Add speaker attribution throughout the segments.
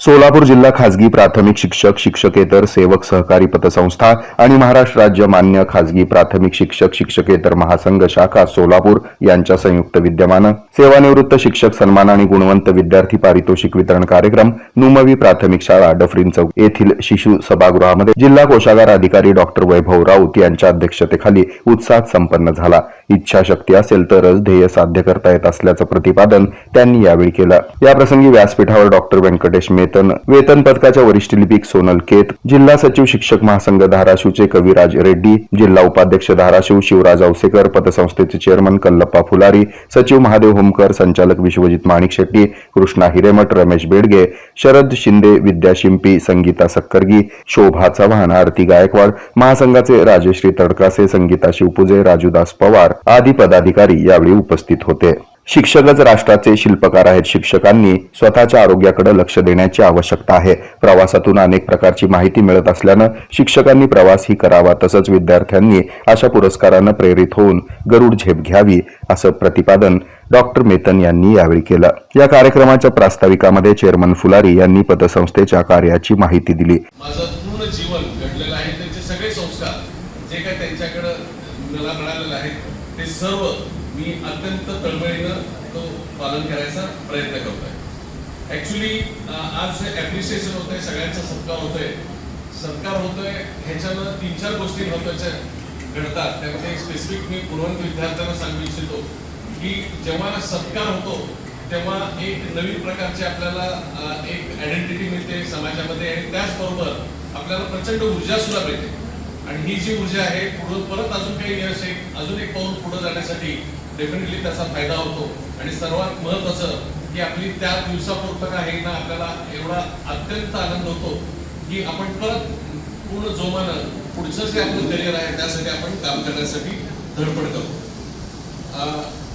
Speaker 1: सोलापूर जिल्हा खासगी प्राथमिक शिक्षक शिक्षकेतर सेवक सहकारी पतसंस्था आणि महाराष्ट्र राज्य मान्य खाजगी प्राथमिक शिक्षक शिक्षकेतर महासंघ शाखा सोलापूर यांच्या संयुक्त विद्यमानं सेवानिवृत्त शिक्षक सन्मान आणि गुणवंत विद्यार्थी पारितोषिक वितरण कार्यक्रम नुमवी प्राथमिक शाळा डफरीन चौक येथील शिशु सभागृहामध्ये जिल्हा कोषागार अधिकारी डॉक्टर वैभव राऊत यांच्या अध्यक्षतेखाली उत्साहात संपन्न झाला. इच्छाशक्ती असेल तरच ध्येय साध्य करता येत असल्याचं प्रतिपादन त्यांनी यावेळी केलं. याप्रसंगी व्यासपीठावर डॉक्टर व्यंकटेश मेत वेतन पथकाच्या वरिष्ठ लिपिक सोनल केत जिल्हा सचिव शिक्षक महासंघ धाराशिवचे कविराज रेड्डी जिल्हा उपाध्यक्ष धाराशिव शिवराज औसेकर पतसंस्थेचे चेअरमन कल्लप्पा फुलारी सचिव महादेव होमकर संचालक विश्वजित माणिक शेट्टी कृष्णा हिरेमठ रमेश बेडगे शरद शिंदे विद्या शिंपी संगीता सक्करगी शोभा चव्हाण आरती गायकवाड महासंघाचे राजश्री तडकासे संगीता शिवपुजे राजूदास पवार आदी पदाधिकारी यावेळी उपस्थित होते. शिक्षकच राष्ट्राचे शिल्पकार आहेत. शिक्षकांनी स्वतःच्या आरोग्याकडे लक्ष देण्याची आवश्यकता आहे. प्रवासातून अनेक प्रकारची माहिती मिळत असल्यानं शिक्षकांनी प्रवासही करावा तसंच विद्यार्थ्यांनी अशा पुरस्कारानं प्रेरित होऊन गरुड झेप घ्यावी असं प्रतिपादन डॉक्टर मेतन यांनी यावेळी केलं. या कार्यक्रमाच्या प्रास्ताविकामध्ये चेअरमन फुलारी यांनी पतसंस्थेच्या कार्याची माहिती दिली.
Speaker 2: पूर्ण जीवन घडलेलं आहे. त्यांचे सगळे संस्कार जे मला मिळालेलं आहे ते सर्व मी अत्यंत तळमळीनं तो पालन करायचा प्रयत्न करतोय. ॲक्च्युली आज जे ॲप्रिसिएशन होतंय सगळ्यांचा सत्कार होतोय. सत्कार होतोय ह्याच्यानं तीन चार गोष्टी महत्त्वाच्या घडतात. त्यामध्ये स्पेसिफिक मी गुणवंत विद्यार्थ्यांना सांगू इच्छितो की जेव्हा सत्कार होतो तेव्हा एक नवीन प्रकारची आपल्याला एक आयडेंटिटी मिळते समाजामध्ये. आणि त्याचबरोबर आपल्याला प्रचंड ऊर्जा सुद्धा मिळते. आणि ही जी ऊर्जा आहे पुढं परत अजून काही यश एक अजून एक पाऊल पुढे जाण्यासाठी डेफिनेटली त्याचा फायदा होतो. आणि सर्वात महत्वाचं की आपली त्या दिवसापुरतं आहे ना आपल्याला एवढा अत्यंत आनंद होतो की आपण परत पूर्ण जोमानं पुढचं जे आपलं करिअर आहे त्यासाठी आपण काम करण्यासाठी धडपड करतो.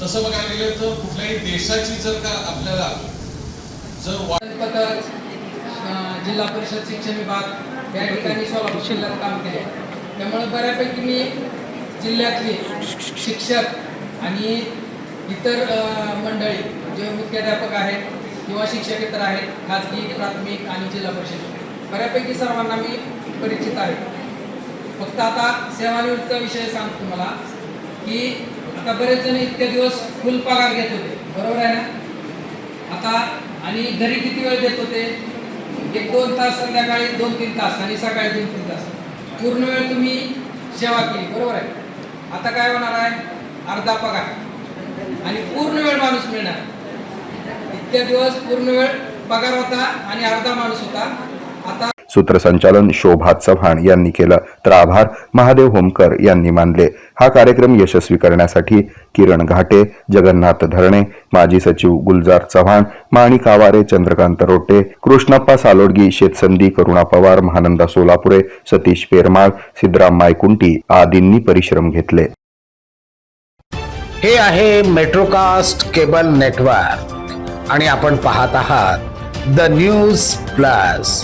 Speaker 2: तसं बघायला गेलं तर कुठल्याही देशाची जर का आपल्याला जर वा
Speaker 3: जिल्हा परिषद शिक्षण विभाग या ठिकाणी सोलापूर जिल्ह्यात काम केले. त्यामुळे बऱ्यापैकी मी जिल्ह्यातले शिक्षक आणि इतर मंडळी जे मुख्याध्यापक आहेत किंवा शिक्षकेतर आहेत खाजगी प्राथमिक आणि जिल्हा परिषद बऱ्यापैकी सर्वांना मी परिचित आहे. फक्त आता सेवानिवृत्तचा विषय सांगतो तुम्हाला की आता बरेच जण इतके दिवस फुल पगार घेत होते. बरोबर आहे ना? आता आणि घरी किती वेळ देत होते? एक दोन तास संध्याकाळी दोन तीन तास आणि सकाळी दोन तीन तास. पूर्ण वेळ तुम्ही सेवा केली बरोबर आहे? आता काय होणार आहे? अर्धा पगार. आणि पूर्ण वेळ माणूस मिळणार. इतक्या दिवस पूर्ण वेळ पगार होता आणि अर्धा माणूस होता. आता
Speaker 1: सूत्रसंचालन शोभा चव्हाण यांनी केलं. तर आभार महादेव होमकर यांनी मानले. हा कार्यक्रम यशस्वी करण्यासाठी किरण घाटे जगन्नाथ धरणे माजी सचिव गुलजार चव्हाण माणिक आवारे चंद्रकांत रोटे कृष्णप्पा सालोडगी शेतसंदी करुणा पवार महानंदा सोलापुरे सतीश पेरमाळ सिद्धराम मायकुंटी आदींनी परिश्रम घेतले.
Speaker 4: हे आहे मेट्रोकास्ट केबल नेटवर्क आणि आपण पाहत आहात the news plus.